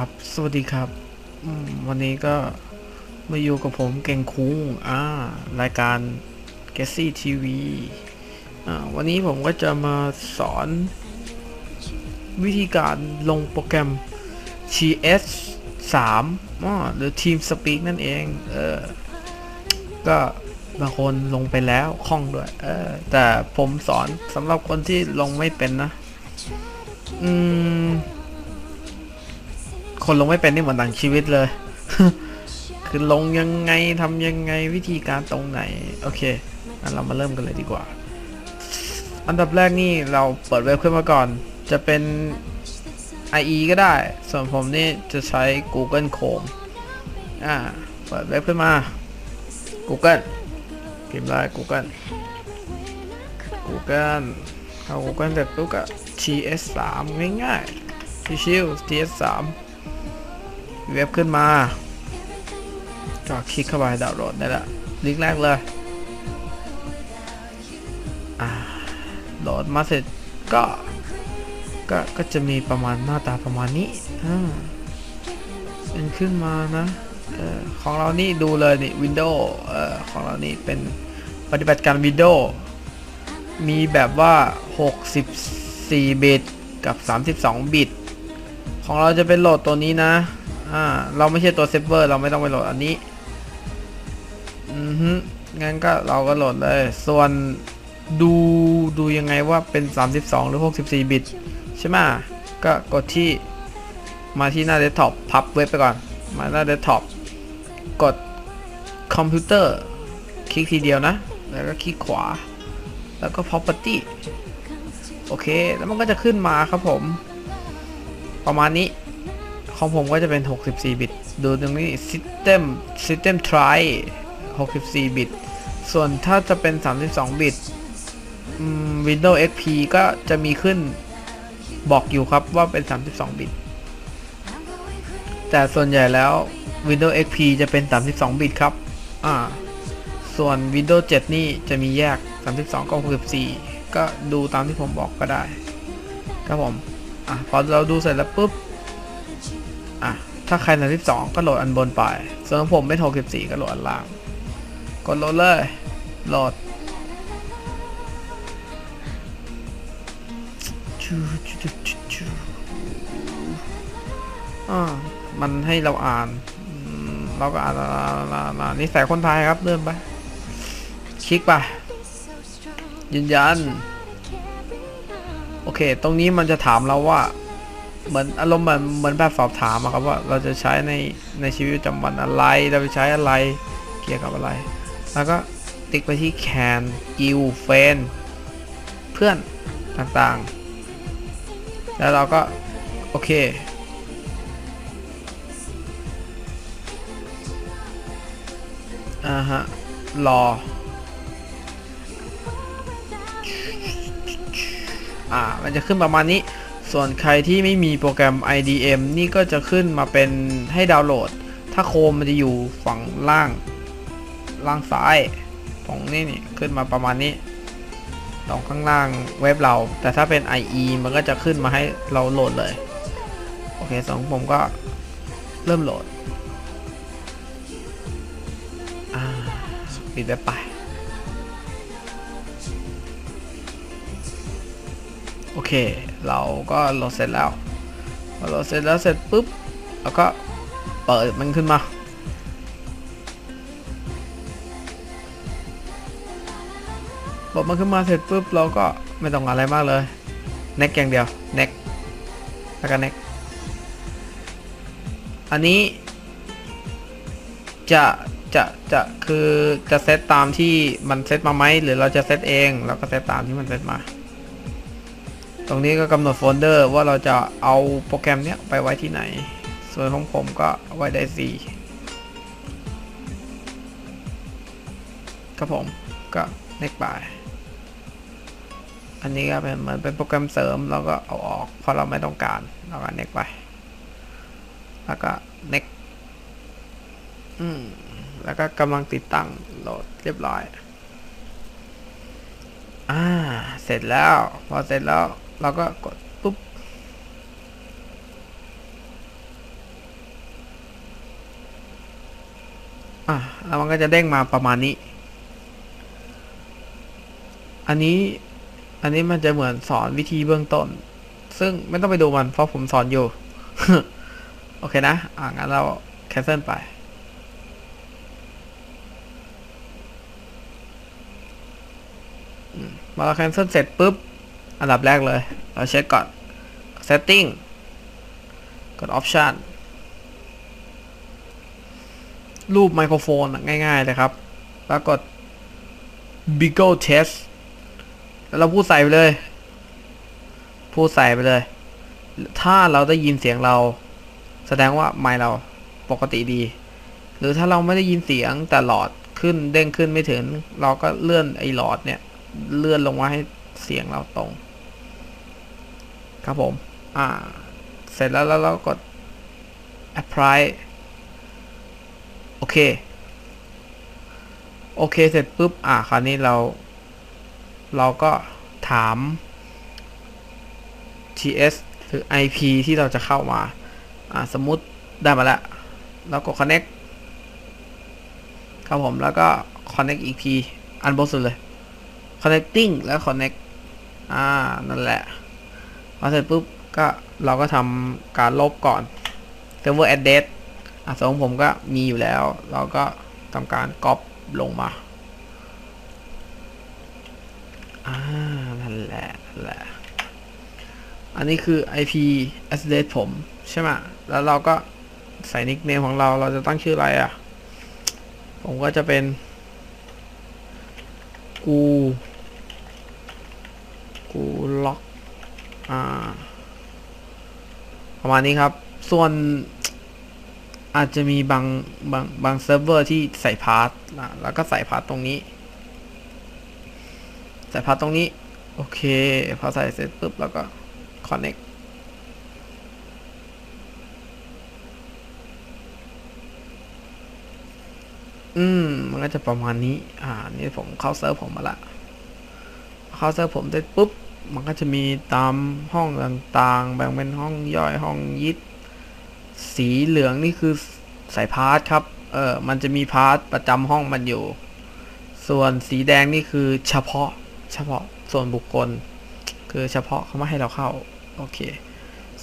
ครับ สวัสดีครับ วันนี้ก็มาอยู่กับผมเก่งคุ้งอ่ารายการ g a s s y TV อ่าวันนี้ผมก็จะมาสอน วิธีการลงโปรแกรม GS 3อ่าหรือ Team Speak นั่นเอง เออ ก็บางคนลงไปแล้วคล่องด้วย เออ แต่ผมสอนสำหรับคนที่ลงไม่เป็นนะ อืม คนลงไม่เป็นนี่เหมือนหนังชีวิตเลย คือลงยังไงทำยังไงวิธีการตรงไหน โอเคงั้นเรามาเริ่มกันเลยดีกว่า อันดับแรกนี่เราเปิดเว็บขึ้นมาก่อน จะเป็น IE ก็ได้ ส่วนผมนี่จะใช้ Google Chrome อ่า เปิดเว็บขึ้นมา Google พิมพ์เลย Google Google เข้า Google เสร็จปุ๊บก็ TS3 ง่ายๆชิวๆ TS3 เว็บขึ้นมาก็คลิกเข้าไปดาวน์โหลดได้ละลิงก์แรกเลยโหลดมาเสร็จก็ก็ ก็จะมีประมาณหน้าตาประมาณนี้อ่าเป็นขึ้นมานะออของเรานี่ดูเลยนี่ Windows เออของเรานี่เป็นปฏิบัติการ Windows มีแบบว่า 64 บิต กับ 32 บิต ของเราจะเป็นโหลดตัวนี้นะ อ่า เราไม่ใช่ตัวเซฟเวอร์ เราไม่ต้องไปโหลดอันนี้ อือฮึงั้นก็เราก็โหลดเลย ส่วนดูดูยังไงว่าเป็น 32 หรือ 64 บิต ใช่ไหมก็กดที่มาที่หน้าเดสก์ท็อปพับเว็บไปก่อน มาหน้าเดสก์ท็อปกดคอมพิวเตอร์ คลิกทีเดียวนะ แล้วก็คลิกขวา แล้วก็ property โอเค แล้วมันก็จะขึ้นมาครับผม ประมาณนี้ ของผมก็จะเป็น 64 บิต ดูตรงนี้ system system try 64 บิต ส่วนถ้าจะเป็น 32 บิต Windows XP ก็จะมีขึ้นบอกอยู่ครับว่าเป็น 32 บิต แต่ส่วนใหญ่แล้ว Windows XP จะเป็น 32 บิตครับ อ่า ส่วน Windows 7 นี่จะมีแยก 32 กับ 64 ก็ดูตามที่ผมบอกก็ได้ ครับผม อะ พอเราดูเสร็จแล้วปุ๊บ อะ ถ้าใครใน12ก็โหลดอันบนไป ส่วนผมไม่โทร14ก็โหลดอันล่าง กดโหลดเลย โหลดอ่ามันให้เราอ่าน เราก็อ่านอ่านอ่านอ่านนี่ใส่คนไทยครับเดินไปคลิกไปยืนยัน โอเค ตรงนี้มันจะถามเราว่า เหมือนอารมณ์เหมือนเหมือนแบบสอบถามอะครับว่าเราจะใช้ในในชีวิตประจำวันอะไรเราไปใช้อะไรเกี่ยวกับอะไร แล้วก็ติ๊กไปที่ can give friend เพื่อนต่างๆ แล้วเราก็โอเคอ่าฮะรออ่ามันจะขึ้นประมาณนี้ ส่วนใครที่ไม่มีโปรแกรม IDM นี่ก็จะขึ้นมาเป็นให้ดาวน์โหลด ถ้าโคมมันจะอยู่ฝั่งล่าง ล่างซ้ายของนี่นี่ขึ้นมาประมาณนี้ตรงข้างล่างเว็บเรา แต่ถ้าเป็น IE มันก็จะขึ้นมาให้เราโหลดเลย โอเคสองผมก็เริ่มโหลดอ่าปิดเว็บไป โอเค เราก็โหลดเสร็จแล้วพอโหลดเสร็จแล้วเสร็จปุ๊บแล้วก็เปิดมันขึ้นมา เปิดมันขึ้นมาเสร็จปุ๊บเราก็ไม่ต้องอะไรมากเลยเน็กอย่างเดียวเน็กแล้วก็เน็กอันนี้จะจะจะคือจะเซตตามที่มันเซตมาไหมหรือเราจะเซตเองเราก็เซตตามที่มันเซตมา ตรงนี้ก็กำหนดโฟลเดอร์ว่าเราจะเอาโปรแกรมเนี้ยไปไว้ที่ไหน ส่วนของผมก็ไว้ได้สี่ครับผมก็ next by อันนี้ก็เป็นเหมือนเป็นโปรแกรมเสริมเราก็เอาออกเพราะเราไม่ต้องการเราก็ next ไป แล้วก็ next อืมแล้วก็กำลังติดตั้งโหลดเรียบร้อย อ่า เสร็จแล้ว พอเสร็จแล้ว เราก็กดปุ๊บ อะแล้วมันก็จะเด้งมาประมาณนี้ อันนี้ อันนี้มันจะเหมือนสอนวิธีเบื้องต้น ซึ่งไม่ต้องไปดูมันเพราะผมสอนอยู่ โอเคนะ อะงั้นเราแคสเซิลไปมาแคนเซิลเสร็จปุ๊บ อันดับแรกเลย เราเช็คก่อน setting กด option รูปไมโครโฟนง่าย ๆ เลยครับ แล้วกด Beagle Test แล้วเราพูดใส่ไปเลย พูดใส่ไปเลย ถ้าเราได้ยินเสียงเรา แสดงว่าไมค์เราปกติดี หรือถ้าเราไม่ได้ยินเสียงแต่หลอดขึ้นเด้งขึ้นไม่ถึง เราก็เลื่อนไอ้หลอดเนี่ย เลื่อนลงมาให้เสียงเราตรง ครับผม อ่า เสร็จแล้วแล้วเรากด apply โอเค โอเค เสร็จปุ๊บ อ่า คราวนี้เรา เราก็ถาม TS หรือ IP ที่เราจะเข้ามา อ่า สมมุติได้มาแล้วแล้วก็ connect ครับผม แล้วก็ connect อีกที อันบนสุดเลย connecting แล้ว connect อ่า นั่นแหละ พอเสร็จปุ๊บก็เราก็ทำการลบก่อน server address อะสองผมก็มีอยู่แล้ว เราก็ทำการก๊อปลงมาอ่านั่นแหละนั่นแหละ อันนี้คือ IP address ผม ใช่ไหมแล้วเราก็ใส่นิกเนมของเรา เราจะตั้งชื่ออะไรอะ ผมก็จะเป็นกูกูล็อก อ่า ประมาณนี้ครับ ส่วนอาจจะมีบางบางบางเซิร์ฟเวอร์ที่ใส่พาร์ทแล้วก็ใส่พาร์ทตรงนี้ ใส่พาร์ทตรงนี้ โอเค พอใส่เสร็จปุ๊บแล้วก็ connect อืม มันก็จะประมาณนี้ อ่า นี่ผมเข้าเซิร์ฟผมมาละ เข้าเซิร์ฟผมเสร็จปุ๊บ มันก็จะมีตามห้องต่างๆ แบ่งเป็นห้องย่อยห้องยิดสีเหลืองนี่คือสายพาร์ทครับ เออมันจะมีพาร์ทประจำห้องมันอยู่ ส่วนสีแดงนี่คือเฉพาะ เฉพาะส่วนบุคคล คือเฉพาะเขาไม่ให้เราเข้า โอเค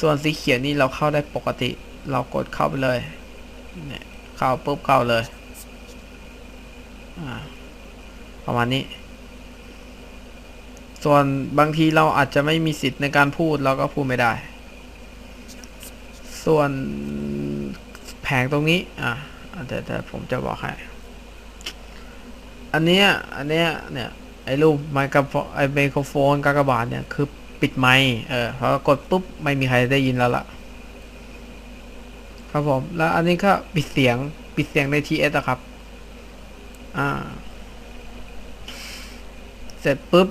ส่วนสีเขียวนี่เราเข้าได้ปกติ เรากดเข้าไปเลย เนี่ย เข้าปุ๊บเข้าเลย อ่า ประมาณนี้ ส่วนบางทีเราอาจจะไม่มีสิทธิ์ในการพูดเราก็พูดไม่ได้ ส่วนแผงตรงนี้ อะเดี๋ยวเดี๋ยวผมจะบอกให้ อันเนี้ย อันเนี้ย เนี่ย ไอ้รูปไมโครโฟนไอ้ไมโครโฟนกากบาทเนี่ยคือปิดไมค์เออพอกดปุ๊บ ไม่มีใครได้ยินแล้วล่ะ ครับผม แล้วอันนี้ก็ปิดเสียง ปิดเสียงใน TS อะครับ อ่า เสร็จปุ๊บ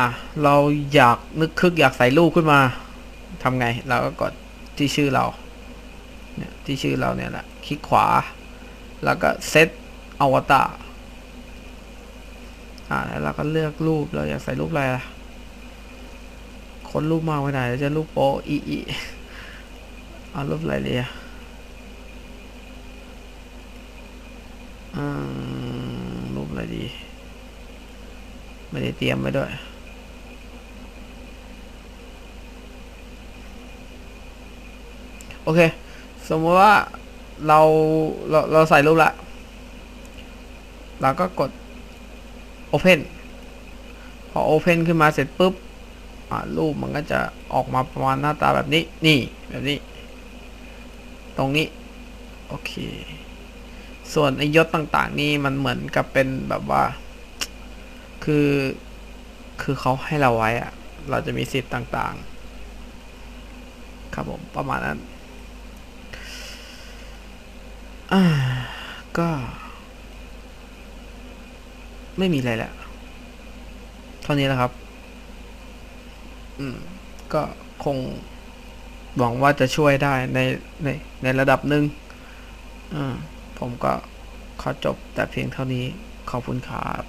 อะ เราอยากนึกคึกอยากใส่รูปขึ้นมาทำไง เราก็กดที่ชื่อเรา เนี่ยที่ชื่อเราเนี่ยแหละ คลิกขวา แล้วก็เซตอวตารอ่าแล้วเราก็เลือกรูป เราอยากใส่รูปอะไรล่ะ คนรูปมาไว้ไหนจะรูปโปอีอีเอารูปอะไรเลยอะอืมรูปอะไรดี ไม่ได้เตรียมไว้ด้วย โอเค สมมติว่าเราเราเราใส่รูปละเราก็กด Open พอ Open ขึ้นมาเสร็จปุ๊บรูปมันก็จะออกมาประมาณหน้าตาแบบนี้ นี่แบบนี้ ตรงนี้ โอเค ส่วนไอยศต่างๆ นี่มันเหมือนกับเป็นแบบว่า คือ คือเขาให้เราไว้อะเราจะมีสิทธิ์ต่างๆ ครับผม ประมาณนั้น อ่า ก็ ไม่มีอะไรแหละเท่านี้แหละครับ อืม ก็คงหวังว่าจะช่วยได้ในในในระดับหนึ่งอ่าผมก็ขอจบแต่เพียงเท่านี้ ขอบคุณครับ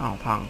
อ้าวพัง